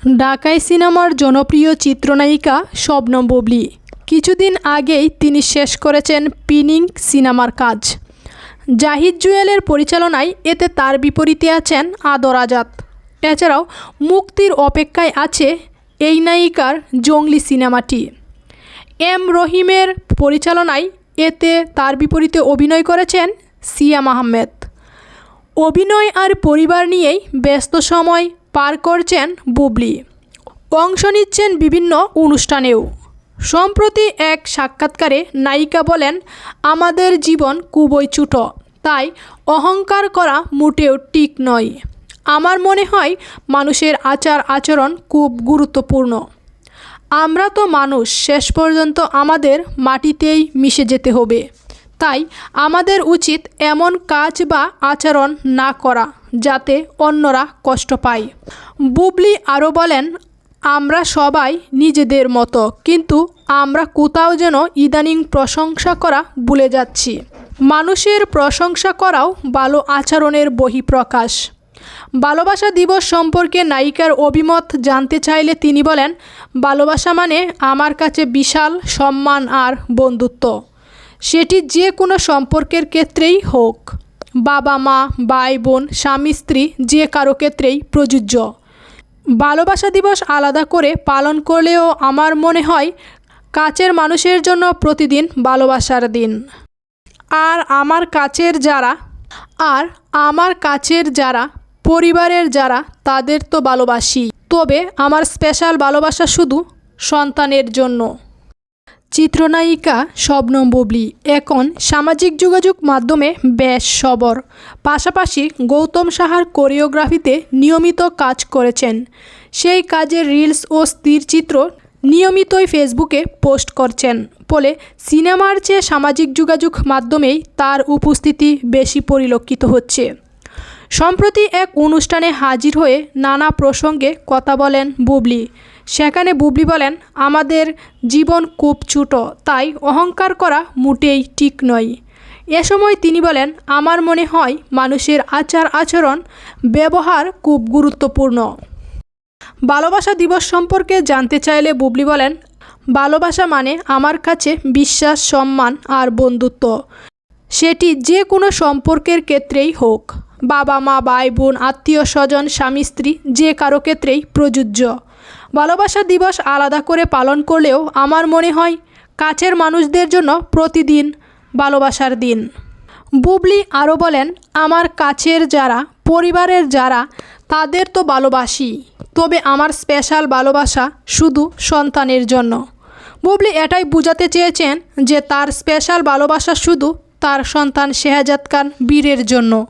ঢাকাই সিনেমার জনপ্রিয় চিত্রনায়িকা শবনম বুবলি। কিছুদিন আগেই তিনি শেষ করেছেন পিনিং সিনেমার কাজ। জাহিদ জুয়েলের পরিচালনায় এতে তার বিপরীতে আছেন আদর আজাদ। এছাড়াও মুক্তির অপেক্ষায় আছে এই নায়িকার জঙ্গলি সিনেমাটি। এম রহিমের পরিচালনায় এতে তার বিপরীতে অভিনয় করেছেন সিয়াম আহমেদ অভিনয় আর পরিবার নিয়েই ব্যস্ত সময় পার করছেন বুবলি। অংশ নিচ্ছেন বিভিন্ন অনুষ্ঠানেও। সম্প্রতি এক সাক্ষাৎকারে নায়িকা বলেন, আমাদের জীবন খুবই ছোট, তাই অহংকার করা মোটেও ঠিক নয়। আমার মনে হয় মানুষের আচার আচরণ খুব গুরুত্বপূর্ণ। আমরা তো মানুষ, শেষ পর্যন্ত আমাদের মাটিতেই মিশে যেতে হবে। তাই আমাদের উচিত এমন কাজ বা আচরণ না করা, যাতে অন্যরা কষ্ট পায়। বুবলি আরও বলেন, আমরা সবাই নিজেদের মতো, কিন্তু আমরা কোথাও যেন ইদানিং প্রশংসা করা ভুলে যাচ্ছি। মানুষের প্রশংসা করাও ভালো আচরণের বহিঃপ্রকাশ। ভালোবাসা দিবস সম্পর্কে নায়িকার অভিমত জানতে চাইলে তিনি বলেন, ভালোবাসা মানে আমার কাছে বিশাল সম্মান আর বন্ধুত্ব। সেটি যে কোনো সম্পর্কের ক্ষেত্রেই হোক। বাবা, মা, ভাই, বোন, স্বামী, স্ত্রী যে কারও ক্ষেত্রেই প্রযোজ্য। ভালোবাসা দিবস আলাদা করে পালন করলেও আমার মনে হয় কাছের মানুষের জন্য প্রতিদিন ভালোবাসার দিন। আর আমার কাছের যারা, আর আমার কাছের যারা, পরিবারের যারা তাদের তো ভালোবাসি। তবে আমার স্পেশাল ভালোবাসা শুধু সন্তানের জন্য। চিত্রনায়িকা শবনম বুবলি। এখন সামাজিক যোগাযোগ মাধ্যমে বেশ সবর। পাশাপাশি গৌতম সাহার কোরিওগ্রাফিতে নিয়মিত কাজ করেছেন। সেই কাজের রিলস ও স্থিরচিত্র নিয়মিতই ফেসবুকে পোস্ট করছেন। ফলে সিনেমার চেয়ে সামাজিক যোগাযোগ মাধ্যমেই তার উপস্থিতি বেশি পরিলক্ষিত হচ্ছে। সম্প্রতি এক অনুষ্ঠানে হাজির হয়ে নানা প্রসঙ্গে কথা বলেন বুবলি। সেখানে বুবলি বলেন, আমাদের জীবন খুব ছোট, তাই অহংকার করা মোটেই ঠিক নয়। এ সময় তিনি বলেন, আমার মনে হয় মানুষের আচার আচরণ, ব্যবহার খুব গুরুত্বপূর্ণ। ভালোবাসা দিবস সম্পর্কে জানতে চাইলে বুবলি বলেন, ভালোবাসা মানে আমার কাছে বিশ্বাস, সম্মান আর বন্ধুত্ব। সেটি যে কোনো সম্পর্কের ক্ষেত্রেই হোক। বাবা মা ভাই বোন আত্মীয় স্বজন স্বামী স্ত্রী যে কারও ক্ষেত্রেই প্রযোজ্য। ভালোবাসা দিবস আলাদা করে পালন করলেও আমার মনে হয় কাছের মানুষদের জন্য প্রতিদিন ভালোবাসার দিন। বুবলি আরও বলেন, আমার কাছের যারা, পরিবারের যারা, তাদের তো ভালোবাসি, তবে আমার স্পেশাল ভালোবাসা শুধু সন্তানের জন্য। বুবলি এটাই বোঝাতে চেয়েছেন যে তার স্পেশাল ভালোবাসা শুধু তার সন্তান শেহাজাদ খান বীরের জন্য।